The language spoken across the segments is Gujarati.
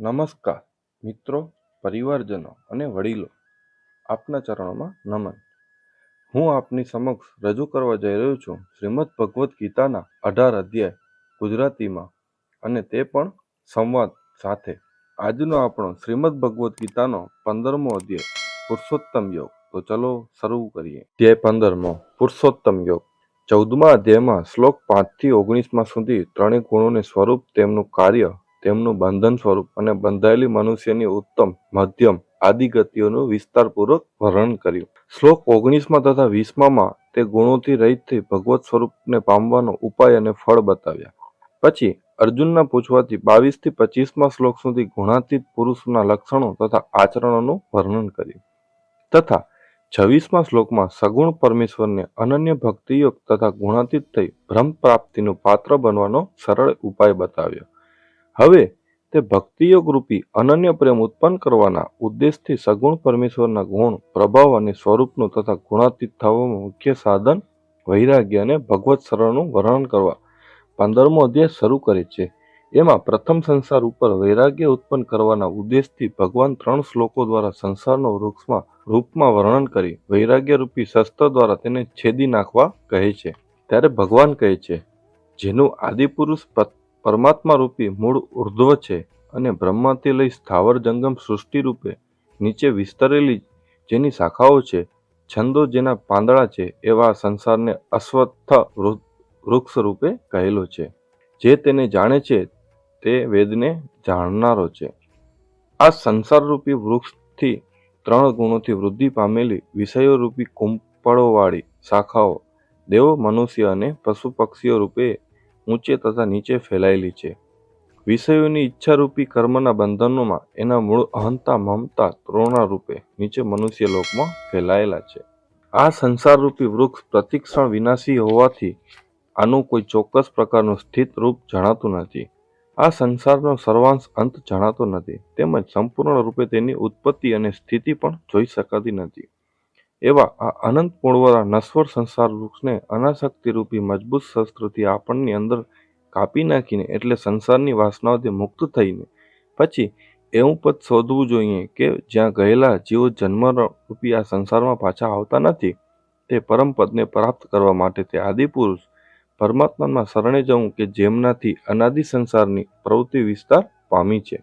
નમસ્કાર, મિત્રો, પરિવારજનો અને વડીલો, આપના ચરણોમાં નમન. હું આપની સમક્ષ રજૂ કરવા જઈ રહ્યો છું શ્રીમદ ભગવદ્ ગીતાના અઢાર અધ્યાય, ગુજરાતીમાં, અને તે પણ સંવાદ સાથે. આજનો આપણો શ્રીમદ ભગવદ્ ગીતાનો પંદરમો અધ્યાય, પુરુષોત્તમ યોગ. તો ચલો શરૂ કરીએ. અધ્યાય પંદરમો, પુરુષોત્તમ યોગ. ચૌદમા અધ્યાયમાં શ્લોક પાંચથી ઓગણીસમાં સુધી ત્રણેય ગુણોને સ્વરૂપ તેમનું કાર્ય તેમનું બંધન સ્વરૂપ અને બંધાયેલી મનુષ્યની ઉત્તમ, મધ્યમ આદિ ગતિઓનું વિસ્તારપૂર્વક વર્ણન કર્યું. શ્લોક ઓગણીસમાં તથા વીસમાં તે ગુણોથી રહિત થઈ ભગવત સ્વરૂપને પામવાનો ઉપાય અને ફળ બતાવ્યા. પછી અર્જુનના પૂછવાથી બાવીસથી પચીસમાં શ્લોક સુધી ગુણાતીત પુરુષના લક્ષણો તથા આચરણોનું વર્ણન કર્યું. તથા છવ્વીસમાં શ્લોકમાં સગુણ પરમેશ્વરને અનન્ય ભક્તિયોગ તથા ગુણાતીત થઈ ભ્રમ પ્રાપ્તિનું પાત્ર બનવાનો સરળ ઉપાય બતાવ્યો. હવે તે ભક્તિયોગ રૂપી અનન્ય પ્રેમ ઉત્પન્ન કરવાના ઉદ્દેશથી સગુણ પરમેશ્વરના ગુણ, પ્રભાવ અને સ્વરૂપનું તથા ગુણાતીત થવાનું મુખ્ય સાધન વૈરાગ્ય અને ભગવત શરણનું વર્ણન કરવા પંદરમો અધ્યાય શરૂ કરે છે. એમાં પ્રથમ સંસાર ઉપર વૈરાગ્ય ઉત્પન્ન કરવાના ઉદ્દેશથી ભગવાન ત્રણ શ્લોકો દ્વારા સંસારનો વૃક્ષમાં, રૂપમાં વર્ણન કરી વૈરાગ્ય રૂપી શસ્ત્ર દ્વારા તેને છેદી નાખવા કહે છે. ત્યારે ભગવાન કહે છે, જેનું આદિપુરુષ પરમાત્મા રૂપી મૂળ ઉર્ધ્વ છે અને બ્રહ્માથી લઈ સ્થાવર જંગમ સૃષ્ટિ રૂપે નીચે વિસ્તરેલી જેની શાખાઓ છે, છંદો જેના પાંદડા છે, એવા સંસારને અશ્વત્થ વૃક્ષ રૂપે કહેલો છે. જે તેને જાણે છે, તે વેદને જાણનારો છે. આ સંસારરૂપી વૃક્ષથી ત્રણ ગુણોથી વૃદ્ધિ પામેલી વિષયો રૂપી કુંપળોવાળી શાખાઓ દેવો, મનુષ્ય અને પશુ પક્ષીઓ રૂપે ઊંચે તથા નીચે ફેલાયેલી છે. વિષયોની ઈચ્છારૂપી કર્મના બંધનોમાં એના મૂળ અહંતા, મમતા ત્રોણા રૂપે નીચે મનુષ્ય લોકમાં ફેલાયેલા છે. આ સંસારરૂપી વૃક્ષ પ્રતિક્ષણ વિનાશી હોવાથી આનું કોઈ ચોક્કસ પ્રકારનું સ્થિત રૂપ જણાતું નથી. આ સંસારનો સર્વાંશ અંત જણાતો નથી, તેમજ સંપૂર્ણ રૂપે તેની ઉત્પત્તિ અને સ્થિતિ પણ જોઈ શકાતી નથી. એવા આ અનંત મૂળવાળા નશ્વર સંસાર વૃક્ષને અનાશક્તિ રૂપી મજબૂત શસ્ત્રથી આપણની અંદર કાપી નાખીને એટલે સંસારની વાસનાઓથી મુક્ત થઈને પછી એવું પદ શોધવું જોઈએ કે જ્યાં ગયેલા જીવો જન્મ રૂપી આ સંસારમાં પાછા આવતા નથી, તે પરમ પદને પ્રાપ્ત કરવા માટે તે આદિપુરુષ પરમાત્મામાં શરણે જવું કે જેમનાથી અનાદિ સંસારની પ્રવૃત્તિ વિસ્તાર પામી છે.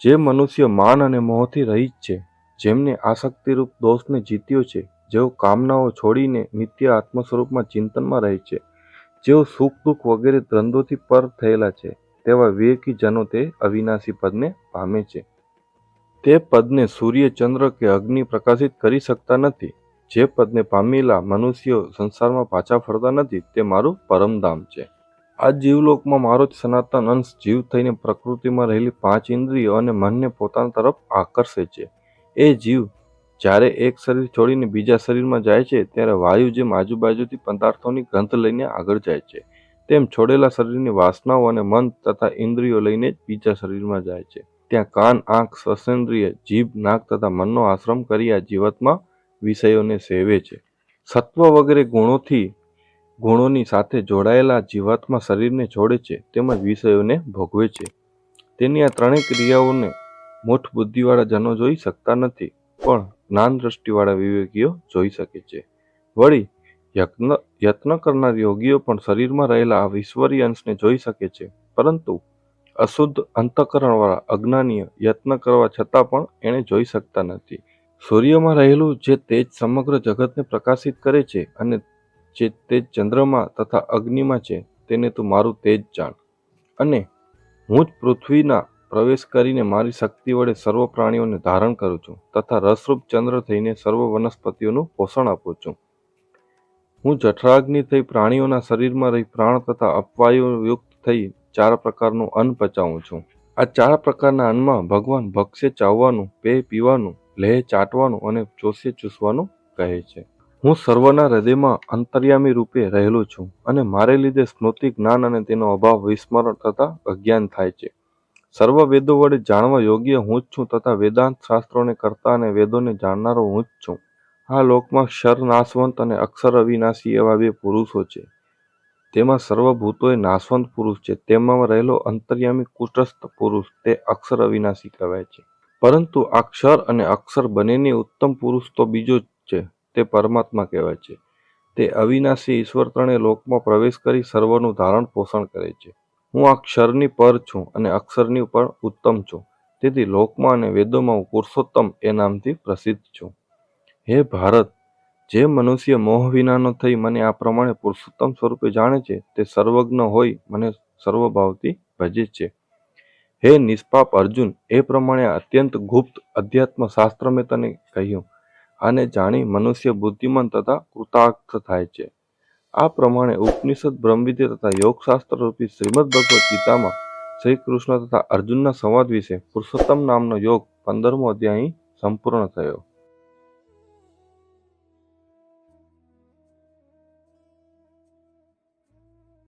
જે મનુષ્ય માન અને મોહથી રહિત છે, જેમને આસક્તિરૂપ દોષને જીત્યો છે જેઓ કામનાઓ છોડીને નિત્ય આત્મ સ્વરૂપમાં ચિંતનમાં રહે છે, જેઓ સુખ દુઃખ વગેરે દ્વંદ્વોથી પર થયેલા છે, તેવા વિવેકી જનો તે અવિનાશી પદને પામે છે. તે પદને સૂર્ય, ચંદ્ર કે અગ્નિ પ્રકાશિત કરી શકતા નથી, જે પદને પામેલા મનુષ્યો સંસારમાં પાછા ફરતા નથી, તે મારું પરમધામ છે. આ જીવલોકમાં મારો જ સનાતન અંશ જીવ થઈને પ્રકૃતિમાં રહેલી પાંચ ઇન્દ્રિયો અને મનને પોતાના તરફ આકર્ષે છે. એ જીવ જ્યારે એક શરીર છોડીને બીજા શરીરમાં જાય છે, ત્યારે વાયુ જેમ આજુબાજુથી પદાર્થોની ગંધ લઈને આગળ જાય છે. તેમ છોડેલા શરીરની વાસનાઓ અને મન તથા ઇન્દ્રિયો લઈને જ બીજા શરીરમાં જાય છે. ત્યાં કાન, આંખ સ્વસેન્દ્રિય જીભ, નાક તથા મનનો આશ્રમ કરી આ જીવતમાં વિષયોને સેવે છે. સત્વ વગેરે ગુણોથી, ગુણોની સાથે જોડાયેલા જીવાત્મા શરીરને છોડે છે, તેમજ વિષયોને ભોગવે છે. તેની આ ત્રણેય ક્રિયાઓને મોઠ બુદ્ધિવાળા જનો જોઈ શકતા નથી, પણ જ્ઞાન દ્રષ્ટિવાળા વિવેકીઓ જોઈ શકે છે. વળી, યત્ન યત્ન કરનાર યોગીઓ પણ શરીરમાં રહેલા આ ઈશ્વરી અંશને જોઈ શકે છે. પરંતુ, અશુદ્ધ અંતકરણવાળા અજ્ઞાનીય યત્ન કરવા છતાં પણ એણે જોઈ શકતા નથી. સૂર્યમાં રહેલું જે તેજ સમગ્ર જગતને પ્રકાશિત કરે છે અને જે તેજ ચંદ્રમાં તથા અગ્નિમાં છે, તેને તું મારું તેજ જાણ. અને હું જ પૃથ્વીના પ્રવેશ કરીને મારી શક્તિ વડે સર્વ પ્રાણીઓને ધારણ કરું છું તથા રસરૂપ ચંદ્ર થઈને સર્વ વનસ્પતિઓનું પોષણ આપું છું. હું જઠરાગ્નિ થઈ પ્રાણીઓના શરીરમાં રહી પ્રાણ તથા અપવાયુયુક્ત થઈ ચાર પ્રકારનું અન્ન પચાવું છું. આ ચાર પ્રકારના અન્નમાં ભગવાન ભક્ષે ચાવવાનું પેય પીવાનું, લેહ ચાટવાનું અને ચોસે ચૂસવાનું કહે છે. હું સર્વના હૃદયમાં અંતર્યામી રૂપે રહેલો છું અને મારે લીધે સ્મૃતિ જ્ઞાન અને તેનો અભાવ વિસ્મરણ તથા અજ્ઞાન થાય છે. સર્વ વેદો વડે જાણવા યોગ્ય હું જ છું તથા વેદાંત શાસ્ત્રોને કરતા અને વેદોને જાણનારો હું જ છું. આ લોકમાં ક્ષર નાશવંત અને અક્ષર અવિનાશી એવા બે પુરુષો છે. તેમાં સર્વભૂતોએ નાશવંત પુરુષ છે. તેમાં રહેલો અંતર્યામી કુટસ્થ પુરુષ તે અક્ષર અવિનાશી કહેવાય છે. પરંતુ આ ક્ષર અને અક્ષર બંનેની ઉત્તમ પુરુષ તો બીજો જ છે. તે પરમાત્મા કહેવાય છે. તે અવિનાશી ઈશ્વર ત્રણે લોકમાં પ્રવેશ કરી સર્વનું ધારણ પોષણ કરે છે. હું આ ક્ષરની પર છું અને અક્ષરની ઉપર ઉત્તમ છું. તેથી લોકમાં અને વેદોમાં હું પુરુષોત્તમ એ નામથી પ્રસિદ્ધ છું. હે ભારત, જે મનુષ્ય મોહ વિનાનો થઈ મને આ પ્રમાણે પુરુષોત્તમ સ્વરૂપે જાણે છે, તે સર્વજ્ઞ હોય મને સર્વભાવથી ભજે છે. હે નિષ્પાપ અર્જુન, એ પ્રમાણે અત્યંત ગુપ્ત અધ્યાત્મ શાસ્ત્ર મેં તને કહ્યું. આને જાણી મનુષ્ય બુદ્ધિમાન તથા કૃતાર્થ થાય છે. આ પ્રમાણે ઉપનિષદ, બ્રહ્મવિદ્ય તથા યોગશાસ્ત્ર રૂપી શ્રીમદ ભગવદ્ ગીતામાં શ્રી કૃષ્ણ તથા અર્જુનના સંવાદ વિશે પુરુષોત્તમ નામનો યોગ પંદરમો અધ્યાય સંપૂર્ણ થયો.